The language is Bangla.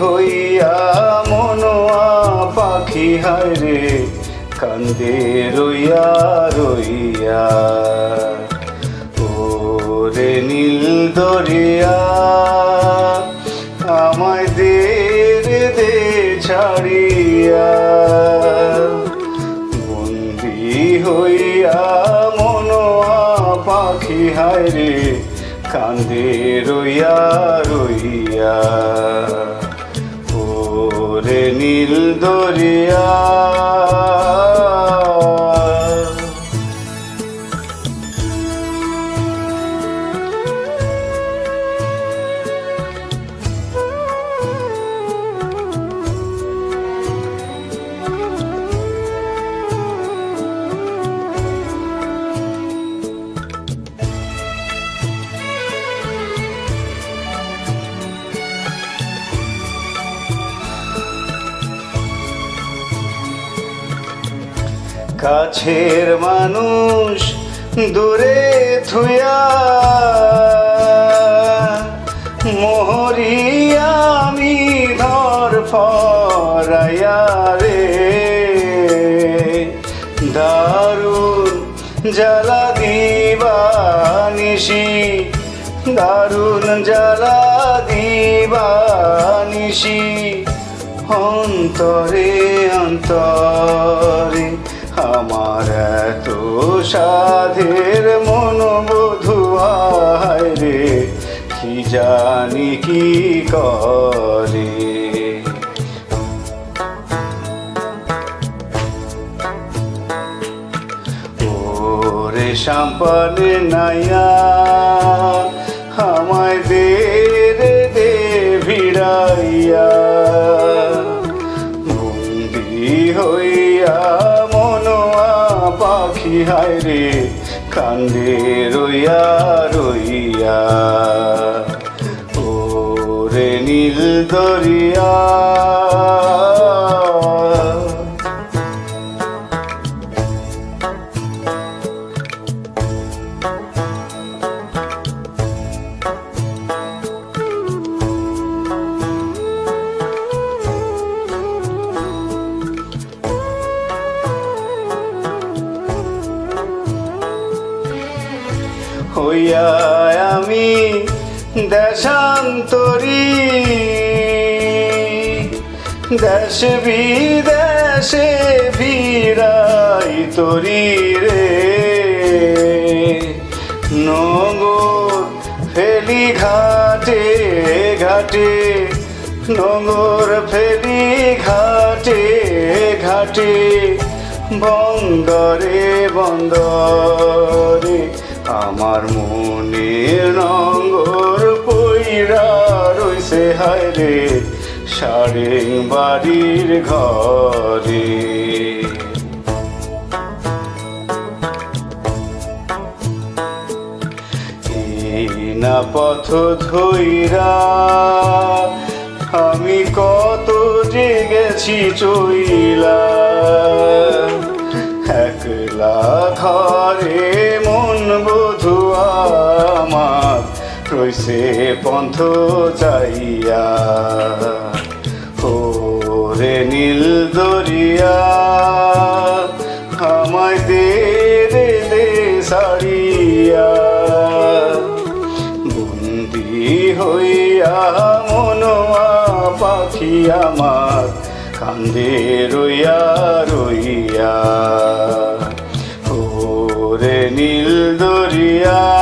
হইয়া মনোয়া পাখি, হায় রে, কান্দে রইয়া রইয়া। ওরে নীল দরিয়া, আমায় দের দে ছাড়িয়া। বন্দি হইয়া মনোয়া পাখি, হায় রে, কান্দে রইয়া রইয়া। নীল দরিয়া। কাছের মানুষ দূরে থুয়া মোহরি আমি ধর ফরাইয়া রে। দারুণ জ্বালা দারুণ জ্বালা দিবানিসি অন্তরে অন্তরে আমার এত সাধের মনোবধু রে, কি জানি কি করে? ওরে নাইয়া আমায় দে দে ভিড়াইয়া। কান্দে রইয়া রইয়া। ওরে নীল দরিয়া। হইয়া আমি দেশান্তরী। দেশ বিদেশে ভিড়াই তরি রে। নগর ফেলি ঘাটে ঘাটে, নগর ফেলি ঘাটে ঘাটে, বন্দরে বন্দরে আমার মনে নঙ্গর পইরা রইছে হায় রে সাড়ে বাড়ির ঘরে। না পথ ধৈরা আমি কত যে গেছি চইলা, একলা ঘরে রইছে পন্থ চাইয়া। ওরে নীল দরিয়া, আমায় দে রে দে সারিয়া। বন্দি হইয়া মনোয়া পাখি আমার, কান্দে রইয়া রইয়া। ওরে নীল দরিয়া